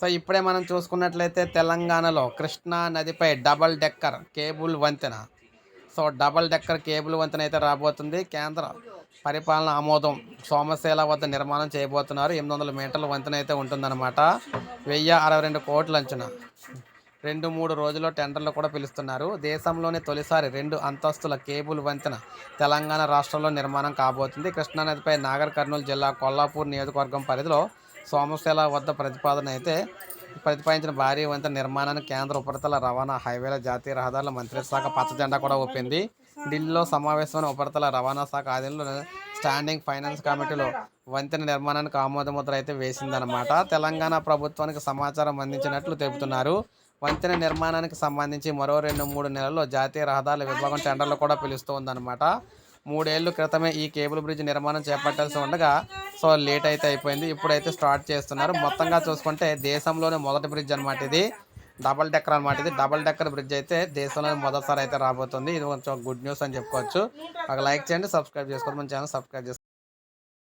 So ఇప్పుడే మనం చూసుకున్నట్లయితే తెలంగాణలో కృష్ణా నదిపై డబల్ డెక్కర్ కేబుల్ వంతెన. సో డబల్ డెక్కర్ కేబుల్ వంతెన అయితే రాబోతుంది. కేంద్ర పరిపాలన ఆమోదం సోమశీల వద్ద నిర్మాణం చేయబోతున్నారు. ఎనిమిది వందల మీటర్ల వంతెన అయితే ఉంటుందన్నమాట. వెయ్యి అరవై రెండు కోట్ల అంచనా. రెండు మూడు రోజుల్లో టెండర్లు కూడా పిలుస్తున్నారు. దేశంలోనే తొలిసారి రెండు అంతస్తుల కేబుల్ వంతెన తెలంగాణ రాష్ట్రంలో నిర్మాణం కాబోతుంది. కృష్ణానదిపై నాగర్ కర్నూలు జిల్లా కొల్లాపూర్ నియోజకవర్గం పరిధిలో సోమశిల వద్ద ప్రతిపాదన అయితే ప్రతిపాదించిన భారీ వంతెన నిర్మాణానికి కేంద్ర ఉపరితల రవాణా హైవేల జాతీయ రహదారుల మంత్రిత్వశాఖ పచ్చజెండా పచ్చ జెండా కూడా ఊపింది. ఢిల్లీలో సమావేశమైన ఉపరితల రవాణా శాఖ ఆధీనంలో స్టాండింగ్ ఫైనాన్స్ కమిటీలో వంతెన నిర్మాణానికి ఆమోదముద్ర అయితే వేసిందనమాట తెలంగాణ ప్రభుత్వానికి సమాచారం అందించినట్లు తెలుపుతున్నారు. వంతెన నిర్మాణానికి సంబంధించి మరో రెండు మూడు నెలల్లో జాతీయ రహదారుల విభాగం టెండర్లు కూడా పిలుస్తోందన్నమాట. మూడేళ్ళ క్రితమే ఈ కేబుల్ బ్రిడ్జ్ నిర్మాణం చేపట్టాల్సి ఉండగా సో లేట్ అయితే అయిపోయింది. ఇప్పుడైతే స్టార్ట్ చేస్తున్నారు. మొత్తంగా చూసుకుంటే దేశంలోనే మొదటి బ్రిడ్జ్ అనమాట ఇది. డబల్ డెక్కర్ అనమాట ఇది. డబల్ డెక్కర్ బ్రిడ్జ్ అయితే దేశంలోనే మొదటిసారి అయితే రాబోతుంది. ఇది కొంచెం గుడ్ న్యూస్ అని చెప్పుకోవచ్చు. ఒక లైక్ చేయండి సబ్స్క్రైబ్ చేసుకోండి. మన ఛానల్ సబ్స్క్రైబ్ చేసుకోండి.